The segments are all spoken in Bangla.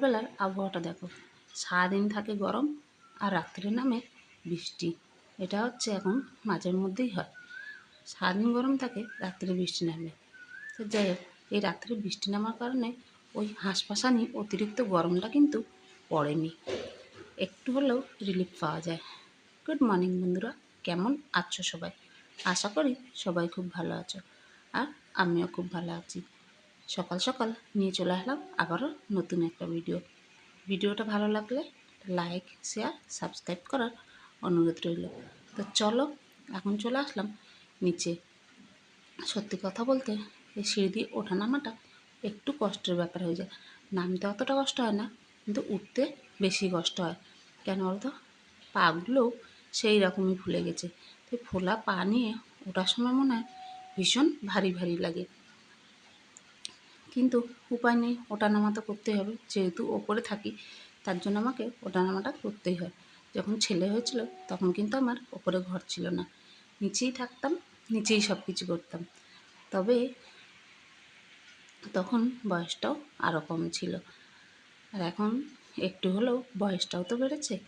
সকালবেলার আবহাওয়াটা দেখো। সারাদিন থাকে গরম আর রাত্রে নামে বৃষ্টি। এটা হচ্ছে এখন মাঝের মধ্যেই হয়। সারাদিন গরম থাকে, রাত্রে বৃষ্টি নামে। তো যাই হোক, এই রাত্রে বৃষ্টি নামার কারণে ওই হাঁসপাশানি অতিরিক্ত গরমটা কিন্তু পড়েনি। একটু হলেও রিলিফ পাওয়া যায়। গুড মর্নিং বন্ধুরা, কেমন আছো সবাই? আশা করি সবাই খুব ভালো আছো। আর আমিও খুব ভালো আছি। সকাল সকাল নিয়ে চলে আসলাম আবারও নতুন একটা ভিডিও ভিডিওটা ভালো লাগলে লাইক শেয়ার সাবস্ক্রাইব করার অনুরোধ রইল। তো চলো, এখন চলে আসলাম নিচে। সত্যি কথা বলতে এই সিঁড়ি দিয়ে ওঠা নামাটা একটু কষ্টের ব্যাপার হয়ে যায়। নামতে অতটা কষ্ট হয় না, কিন্তু উঠতে বেশি কষ্ট হয়। কেন বলতো? পাগুলোও সেই রকমই ফুলে গেছে। তো ফোলা পা নিয়ে ওঠার সময় মনে হয় ভীষণ ভারী ভারী লাগে। কিন্তু উপায় নেই ওটা তো করতেই হবে। যেহেতু ওপরে থাকি, তার জন্য আমাকে ওটা নামাটা করতেই হয়। যখন ছেলে হয়েছিল, তখন কিন্তু আমার ওপরে ঘর ছিল না। নিচেই থাকতাম, নিচেই সব কিছু করতাম। তবে তখন বয়সটাও আরও কম ছিল। আর এখন একটু হলেও বয়সটাও তো বেড়েছে,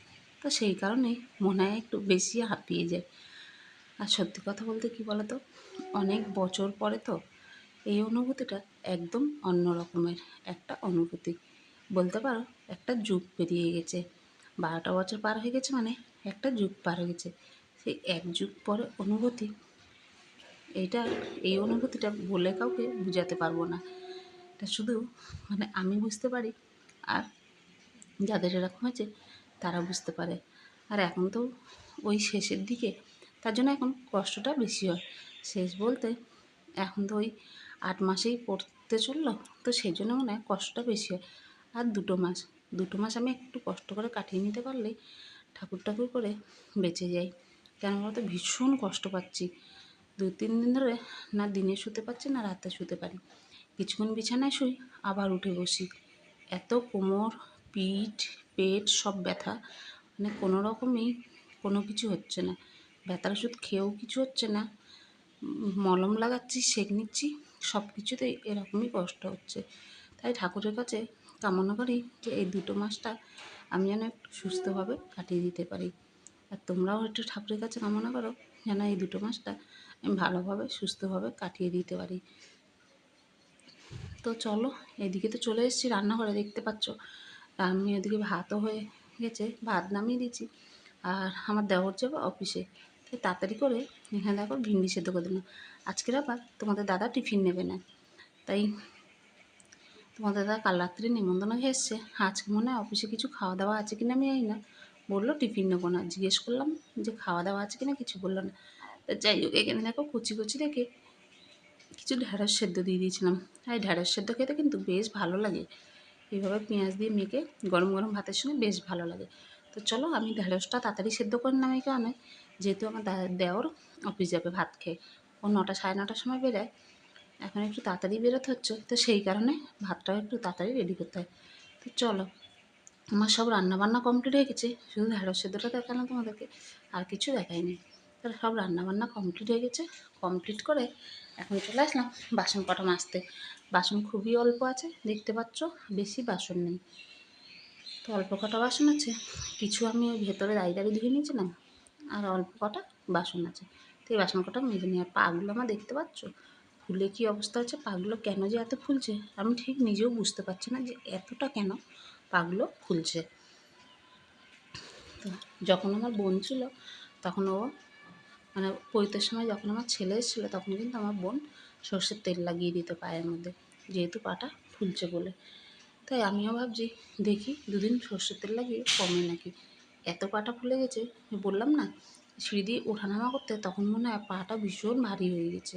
তো সেই কারণেই মনে হয় একটু বেশি হাঁপিয়ে যায়। আর সত্যি কথা বলতে কি বলতো, অনেক বছর পরে তো এই অনুভূতিটা একদম অন্য রকমের, একটা অনুভূতি। বলতে পারো, একটা যুগ পেরিয়ে গেছে। বারোটা বছর পার হয়ে গেছে মানে একটা যুগ পার হয়ে গেছে। সেই এক যুগ পরে অনুভূতি, এইটা, এই অনুভূতিটা বলে কাউকে বোঝাতে পারব না। এটা শুধু মানে আমি বুঝতে পারি আর যাদের এরকম হয়েছে তারা বুঝতে পারে। আর এখন তো ওই শেষের দিকে, তার জন্য এখন কষ্টটা বেশি হয়। শেষ বলতে এখন তো ওই আট মাসেই পড়তে চলল, তো সেই জন্য মনে হয় কষ্টটা বেশি হয়। আর দুটো মাস দুটো মাস আমি একটু কষ্ট করে কাটিয়ে নিতে পারলেই ঠাকুর ঠাকুর করে বেঁচে যাই। কেন বলতো? ভীষণ কষ্ট পাচ্ছি। দু, তিন দিন ধরে না দিনে শুতে পারছি না, রাতে শুতে পারি। কিছুক্ষণ বিছানায় শুই, আবার উঠে বসি। এত কোমর, পিঠ, পেট সব ব্যথা। মানে কোনো রকমই কোনো কিছু হচ্ছে না। ব্যথার ওষুধ খেয়েও কিছু হচ্ছে না। মলম লাগাচ্ছি, সেক নিচ্ছি। সব কিছুতেই এরকমই কষ্ট হচ্ছে। তাই ঠাকুরের কাছে কামনা করি যে এই দুটো মাসটা আমি যেন একটু সুস্থভাবে কাটিয়ে দিতে পারি। আর তোমরাও একটু ঠাকুরের কাছে কামনা করো যেন এই দুটো মাসটা আমি ভালোভাবে, সুস্থভাবে কাটিয়ে দিতে পারি। তো চলো, এদিকে তো চলে এসেছি রান্নাঘরে, দেখতে পাচ্ছ। আমি ওদিকে ভাতও হয়ে গেছে, ভাত নামিয়ে দিচ্ছি আর আমার দেওয়ার যাবে অফিসে। তাড়াতাড়ি করে এখানে দেখো ভিন্ডি সেদ্ধ করে দিলাম আজকের আবার তোমাদের দাদা টিফিন নেবে না। তাই তোমাদের দাদা কাল রাত্রে নিমন্ত্রণ হয়ে এসছে। আজকে মনে হয় অফিসে কিছু খাওয়া দাওয়া আছে কিনা আমি জানি না। বলল টিফিন নেব না। জিজ্ঞেস করলাম যে খাওয়া দাওয়া আছে কিনা কিছু বলল না। তা যাই হোক, এখানে দেখো কুচি কুচি রেখে কিছু ঢ্যাঁড়স সেদ্ধ দিয়ে দিয়েছিলাম। আর ঢ্যাঁড়স সেদ্ধ খেতে কিন্তু বেশ ভালো লাগে। এইভাবে পেঁয়াজ দিয়ে মেখে গরম গরম ভাতের সঙ্গে বেশ ভালো লাগে। তো চলো আমি ঢ্যাঁড়সটা তাড়াতাড়ি সেদ্ধ করে নাম এই কারণে। যেহেতু আমার দেওর অফিস যাবে ভাত খেয়ে। ও নটা, সাড়ে নটার সময় বেরোয়। এখন একটু তাড়াতাড়ি বেরোতে হচ্ছে, তো সেই কারণে ভাতটাও একটু তাড়াতাড়ি রেডি করতে হয়। তো চলো, আমার সব রান্নাবান্না কমপ্লিট হয়ে গেছে। শুধু ঢ্যাঁড়স সেদ্ধটা দেখালাম তোমাদেরকে, আর কিছু দেখাইনি। তাহলে সব রান্নাবান্না কমপ্লিট হয়ে গেছে। কমপ্লিট করে এখন চলে আসলাম বাসন কটা মাজতে। বাসন খুবই অল্প আছে, দেখতে পাচ্ছ? বেশি বাসন নেই। তো অল্প কটা বাসন আছে। কিছু আমি ওই ভেতরে দাঁড়িয়ে দাঁড়িয়ে ধুয়ে নিয়েছিলাম। আর অল্প কটা বাসন আছে। তো এই বাসন কটা মেজে নিয়ে, আর পাগুলো আমার দেখতে পাচ্ছ? ফুলে কী অবস্থা হচ্ছে? পাগুলো কেন যে এত ফুলছে? আমি ঠিক নিজেও বুঝতে পারছি না যে এতটা কেন পাগুলো ফুলছে। তো যখন আমার বোন ছিল, তখন ও মানে পৈতের সময় যখন আমার ছেলে এসেছিল, তখন কিন্তু আমার বোন সর্ষের তেল লাগিয়ে দিত পায়ের মধ্যে, যেহেতু পাটা ফুলছে বলে। তাই আমিও ভাবছি, দেখি দুদিন সর্ষের তেল লাগিয়ে কমে নাকি? এত পাটা ফুলে গেছে বললাম না, সিঁড়ি দিয়ে ওঠানামা করতে তখন মনে হয় পাটা ভীষণ ভারী হয়ে গেছে।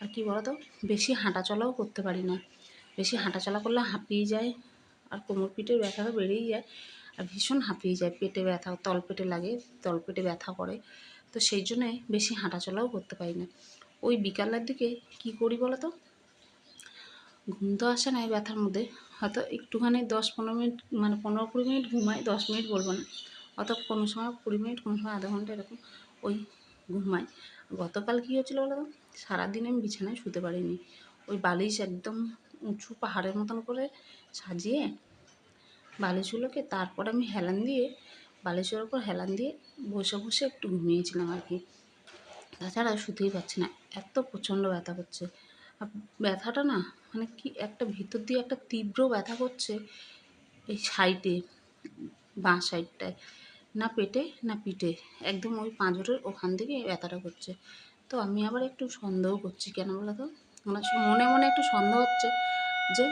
আর কি বলতো, বেশি হাঁটা চলাও করতে পারি না। বেশি হাঁটা চলা করলে হাঁপিয়ে যায়, আর কোমর পিঠের ব্যথাটা বেড়েই যায়, আর ভীষণ হাঁপিয়ে যায়, পেটে ব্যথা তলপেটে লাগে তলপেটে ব্যথা করে। তো সেই জন্যে বেশি হাঁটাচলাও করতে পারি না। ওই বিকালের দিকে কি করি বলো তো ঘুম তো আসে না এই ব্যথার মধ্যে, হয়তো একটুখানি দশ পনেরো মিনিট মানে পনেরো কুড়ি মিনিট ঘুমাই, দশ মিনিট বলব না। অত কোনো সময় কুড়ি মিনিট, কোনো সময় আধা ঘণ্টা এরকম ওই ঘুমাই। গতকাল কী হয়েছিল বলো সারাদিন আমি বিছানায় শুতে পারিনি। ওই বালিশ একদম উঁচু পাহাড়ের মতন করে সাজিয়ে বালিশগুলোকে তারপর আমি হেলান দিয়ে, বালিশের ওপর হেলান দিয়ে বসে বসে একটু ঘুমিয়েছিলাম আর কি। তাছাড়া শুতেই পারছি না। এত প্রচণ্ড ব্যথা করছে। আর ব্যথাটা না মানে কি একটা ভিতর দিয়ে একটা তীব্র ব্যথা করছে এই সাইডে, বাঁ সাইডটায়। না পেটে, না পিঠে। একদম ওই পাঁজরের ওখান থেকে ব্যথাটা করছে। তো আমি আবার একটু সন্দেহ করছি কেন বলো তো? আমার মনে মনে একটু সন্দেহ হচ্ছে যে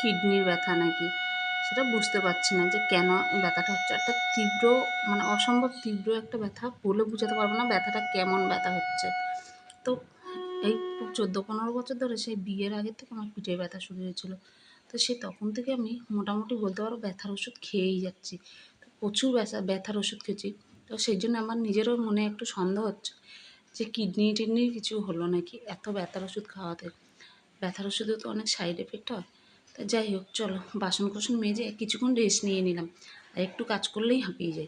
কিডনির ব্যথা নাকি? সেটা বুঝতে পারছি না যে কেন ব্যথাটা হচ্ছে। একটা তীব্র মানে অসম্ভব তীব্র একটা ব্যথা বলে বোঝাতে পারব না ব্যথাটা কেমন ব্যথা হচ্ছে। তো এই চোদ্দ, পনেরো বছর ধরে সেই বিয়ের আগের থেকে আমার পিঠে ব্যথা শুরু হয়েছিল। তো সে তখন থেকে আমি মোটামুটি বলতে পারো ব্যথার ওষুধ খেয়েই যাচ্ছি। প্রচুর ব্যথা, ব্যথার ওষুধ খেয়েছি। তো সেই জন্য আমার নিজেরও মনে একটু সন্দেহ হচ্ছে যে কিডনি টিডনি কিছু হলো নাকি? এত ব্যথার ওষুধ খাওয়াতে। ব্যথার ওষুধে তো অনেক সাইড এফেক্ট হয়। তা যাই হোক, চলো বাসন কোসন মেজে কিছুক্ষণ রেস্ট নিয়ে নিলাম। আর একটু কাজ করলেই হাঁপিয়ে যাই।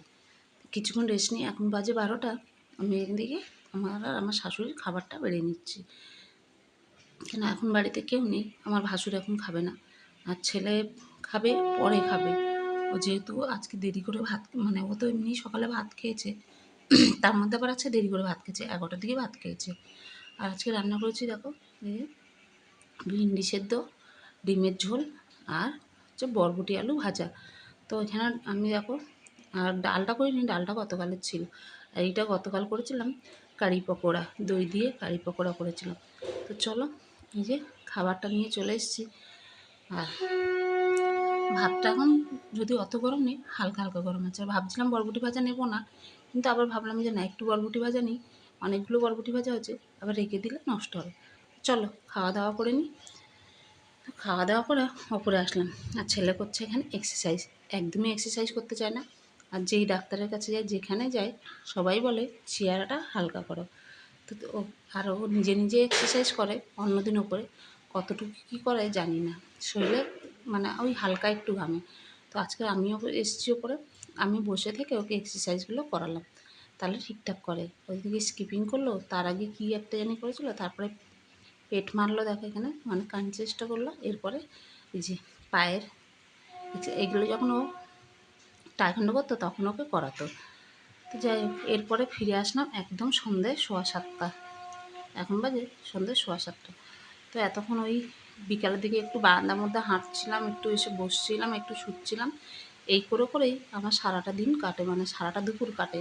কিছুক্ষণ রেস্ট নিয়ে এখন বাজে বারোটা। আমি এদিকে আমার আর আমার শাশুড়ির খাবারটা বেড়ে নিচ্ছি। কেন? এখন বাড়িতে কেউ নেই। আমার ভাসুর এখন খাবে না। আর ছেলে খাবে, পরে খাবে। ও যেহেতু আজকে দেরি করে ভাত মানে ও তো এমনি সকালে ভাত খেয়েছে, তার মধ্যে আবার আছে দেরি করে ভাত খেয়েছে, এগারোটার দিকে ভাত খেয়েছে। আর আজকে রান্না করেছি দেখো, এই ভিন্ডি সেদ্ধ, ডিমের ঝোল আর হচ্ছে বরবটি আলু ভাজা। তো এখানে আমি দেখো, আর ডালটা করিনি, ডালটা গতকালের ছিল। আর এইটা গতকাল করেছিলাম কারি পকোড়া, দই দিয়ে কারি পকোড়া করেছিলাম। তো চলো, এই যে খাবারটা নিয়ে চলে এসেছি। আর ভাতটা এখন যদি অত গরম নেই, হালকা হালকা গরম আছে। ভাবছিলাম বরবটি ভাজা নেব না, কিন্তু আবার ভাবলাম যে না, একটু বরবটি ভাজা নিই, অনেকগুলো বরবটি ভাজা হয়েছে, আবার রেখে দিলে নষ্ট হবে। চলো খাওয়া দাওয়া করে নিই। খাওয়া দাওয়া করে ওপরে আসলাম। আর ছেলে করছে এখানে এক্সারসাইজ একদমই এক্সারসাইজ করতে চায় না। আর যেই ডাক্তারের কাছে যায়, যেখানে যায়, সবাই বলে চেয়ারাটা হালকা করো। তো আর ও নিজে নিজে এক্সারসাইজ করে অন্যদিন ওপরে। কতটুকু কী করে জানি না। শরীরে মানে ওই হালকা একটু ঘামে। তো আজকে আমিও এসেছি ওপরে। আমি বসে থেকে ওকে এক্সারসাইজগুলো করালাম। তাহলে ঠিকঠাক করে। ওইদিকে স্কিপিং করল, তার আগে কী একটা জানি করেছিল, তারপরে পেট মারলো দেখো এখানে মানে কান চেষ্টা করল। এরপরে এই যে পায়ের এগুলো যখন ও টাইখান্ডো করতো, তখন ওকে করাতো। তো যাই হোক, এরপরে ফিরে আসলাম একদম সন্ধে সোয়া সাতটা। এখন বাজে সন্ধে সোয়া সাতটা। তো এতক্ষণ ওই বিকালের দিকে একটু বারান্দার মধ্যে হাঁটছিলাম, একটু এসে বসছিলাম, একটু শুচ্ছিলাম। এই করে করেই আমার সারাটা দিন কাটে মানে সারাটা দুপুর কাটে।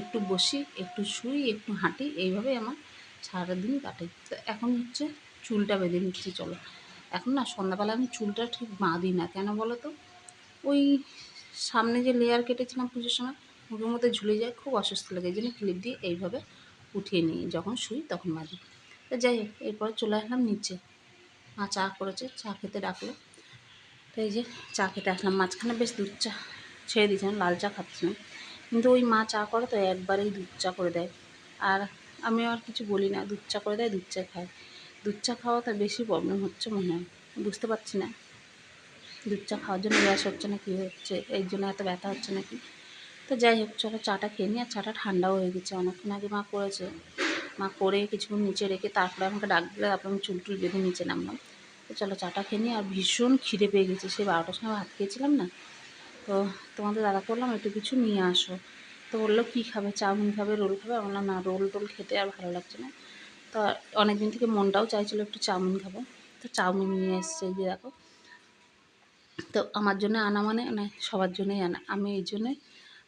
একটু বসি, একটু শুই, একটু হাঁটি এইভাবে আমার সারাটা দিন কাটে। তো এখন হচ্ছে চুলটা বেঁধে নিচ্ছি, চলো। এখন না সন্ধ্যাবেলা আমি চুলটা ঠিক বাঁধি না, কেন বলো তো? ওই সামনে যে লেয়ার কেটেছিলাম পুজোর সময় মুখের মধ্যে ঝুলে যায়, খুব অসুস্থ লাগে। এই জন্য ক্লিপ দিয়ে এইভাবে উঠিয়ে নিই। যখন শুই তখন বাঁধি। তো যাই হোক, এরপর চলে আসলাম নিচে। মা চা করেছে, চা খেতে ডাকলো। তো এই যে চা খেতে আসলাম। মাঝখানে বেশ দুধ চা ছেড়ে দিয়েছিলাম, লাল চা খাচ্ছিলাম। কিন্তু ওই মা চা করে তো একবারেই দুধ চা করে দেয়। আর আমি আর কিছু বলি না, দুধ চা করে দেয়, দুধ চা খায়। দুধ চা খাওয়াতে বেশি প্রবলেম হচ্ছে মনে হয়। বুঝতে পারছি না। দুধ চা খাওয়ার জন্য গ্যাস হচ্ছে না, কী হচ্ছে? এই জন্য এত ব্যথা হচ্ছে নাকি? তো যাই হোক, চলো চাটা খেয়ে নিই। আর চাটা ঠান্ডাও হয়ে গেছে। অনেকক্ষণ আগে মা করেছে। মা করে কিছুক্ষণ নিচে রেখে তারপরে আমাকে ডাক দিলে তারপরে আমি চুল টুল বেঁধে নিচে নামলাম। তো চলো চাটা খেয়ে নিই, আর ভীষণ খিদে পেয়ে গেছে। সেই বারোটার সময় ভাত খেয়েছিলাম না? তো তোমাদের দাদা করলাম একটু কিছু নিয়ে আসো। তো বলল, কী খাবে? চাউমিন খাবে, রোল খাবে? আমি বললাম, না, রোল টোল খেতে আর ভালো লাগছে না। তো অনেক দিন থেকে মনটাও চাইছিলো একটু চাউমিন খাব। তো চাউমিন নিয়ে এসছে যে দেখো। তো আমার জন্য আনা মানে মানে সবার জন্যই আনা। আমি এই জন্যই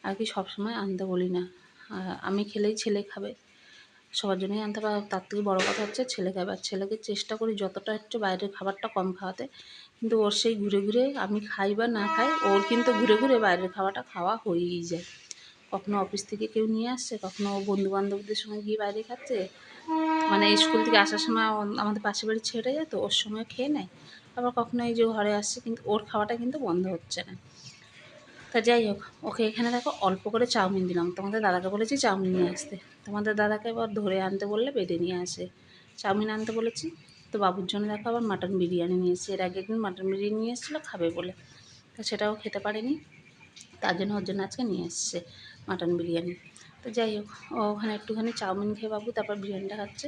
আর কি সবসময় আনতে বলি না। আমি খেলেই ছেলে খাবে। সবার জন্যই আনতে পারে। তার থেকে বড়ো কথা হচ্ছে ছেলে খাবে। ছেলেকে চেষ্টা করি যতটা হচ্ছে বাইরের খাবারটা কম খাওয়াতে। কিন্তু ওর সেই ঘুরে ঘুরে আমি খাই বা না খাই, ওর কিন্তু ঘুরে ঘুরে বাইরের খাবারটা খাওয়া হয়েই যায়। কখনো অফিস থেকে কেউ নিয়ে আসছে, কখনো বন্ধু বান্ধবদের সঙ্গে গিয়ে বাইরে খাচ্ছে। মানে স্কুল থেকে আসার সময় আমাদের পাশে বাড়ি ছেড়ে যায় তো ওর সময় খেয়ে নেয়। আবার কখনো এই যে ঘরে আসছে, কিন্তু ওর খাওয়াটা কিন্তু বন্ধ হচ্ছে না। তা যাই হোক, ওকে এখানে দেখো অল্প করে চাউমিন দিলাম। তোমাদের দাদাকে বলেছি চাউমিন নিয়ে আসতে। তোমাদের দাদাকে এবার ধরে আনতে বললে বেঁধে নিয়ে আসে। চাউমিন আনতে বলেছি। তো বাবুর জন্য দেখো আবার মাটন বিরিয়ানি নিয়ে এসেছি। এর আগের দিন মাটন বিরিয়ানি নিয়ে এসেছিল, খাবে বলে। তো সেটাও খেতে পারেনি। তার জন্য ওর জন্য আজকে নিয়ে এসছে মাটন বিরিয়ানি। তো যাই হোক, ও ওখানে একটুখানি চাউমিন খেয়ে বাবু তারপর বিরিয়ানিটা খাচ্ছে।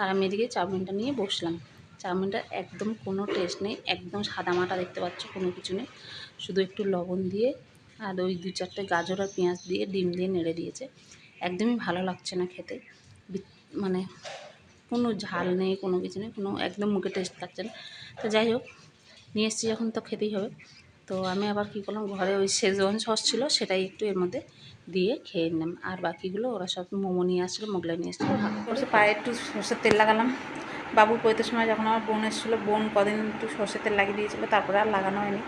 আর আমি এদিকে চাউমিনটা নিয়ে বসলাম। চাউমিনটা একদম কোনো টেস্ট নেই, একদম সাদা মাটা দেখতে পাচ্ছ, কোনো কিছু নেই। শুধু একটু লবণ দিয়ে আর ওই দু চারটে গাজর আর পেঁয়াজ দিয়ে ডিম দিয়ে নেড়ে দিয়েছে। একদমই ভালো লাগছে না খেতে। মানে কোনো ঝাল নেই, কোনো কিছু নেই, কোনো একদম মুখে টেস্ট লাগছে না। তো যাই হোক, নিয়ে এসেছি যখন তো খেতেই হবে। তো আমি আবার কী করলাম, ঘরে ওই শেজওয়ান সস ছিল সেটাই একটু এর মধ্যে দিয়ে খেয়ে নিলাম। আর বাকিগুলো ওরা সব মোমো নিয়ে আসছিল, মোগলাই নিয়ে এসেছিল ভাগ পায়ে একটু সর্ষের তেল লাগালাম। বাবু পৈতের সময় যখন আমার বোন এসেছিল, বোন কদিন একটু সর্ষের তেল লাগিয়ে দিয়েছিলো, তারপরে আর লাগানো হয়নি।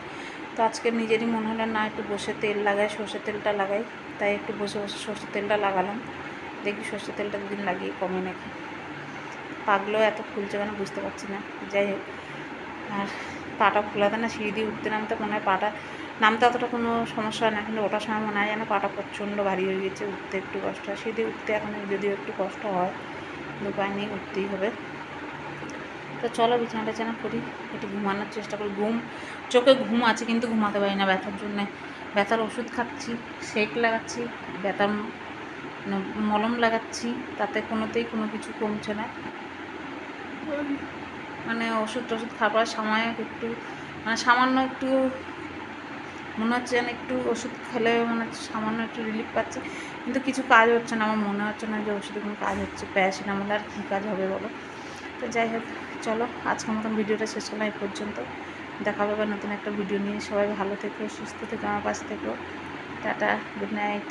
তো আজকে নিজেরই মনে হলো, না, একটু বসে তেল লাগাই, সর্ষের তেলটা লাগাই। তাই একটু বসে বসে সর্ষের তেলটা লাগালাম। দেখি সর্ষের তেলটা দুদিন লাগিয়ে কমে নাকি। পাগলো এত ফুলছে কেন বুঝতে পারছি না। যাই হোক, আর পাটা ফোলাতে না সিঁড়ি দিয়ে উঠতে নামতে মনে হয় পাটা, নামতে অতটা কোনো সমস্যা হয় না, কিন্তু ওটার সময় মনে হয় যেন পাটা প্রচণ্ড ভারী হয়ে গেছে, উঠতে একটু কষ্ট হয়। সিঁড়ি উঠতে এখন যদিও একটু কষ্ট হয় নেই, উঠতেই হবে। তো চলো বিছানা টিছানা করি একটু ঘুমানোর চেষ্টা করি। ঘুম, চোখে ঘুম আছে কিন্তু ঘুমাতে পারি না ব্যথার জন্যে। ব্যথার ওষুধ খাচ্ছি সেক লাগাচ্ছি, ব্যথার মানে মলম লাগাচ্ছি, তাতে কোনোতেই কোনো কিছু কমছে না। মানে ওষুধ টষুধ খাবার সময় একটু মানে সামান্য একটু, মনে হচ্ছে যেন একটু ওষুধ খেলে মনে হচ্ছে সামান্য একটু রিলিফ পাচ্ছে, কিন্তু কিছু কাজ হচ্ছে না। আমার মনে হচ্ছে না যে ওষুধে কোনো কাজ হচ্ছে। প্যারাসিটামল আর কী কাজ হবে বলো? তো যাই হোক। চলো, আজকের মতন ভিডিওটা শেষ করলাম, এই পর্যন্ত। দেখা হবে নতুন একটা ভিডিও নিয়ে। সবাই ভালো থেকো, সুস্থ থেকো, আমার পাশে থেকো। Tata, good night.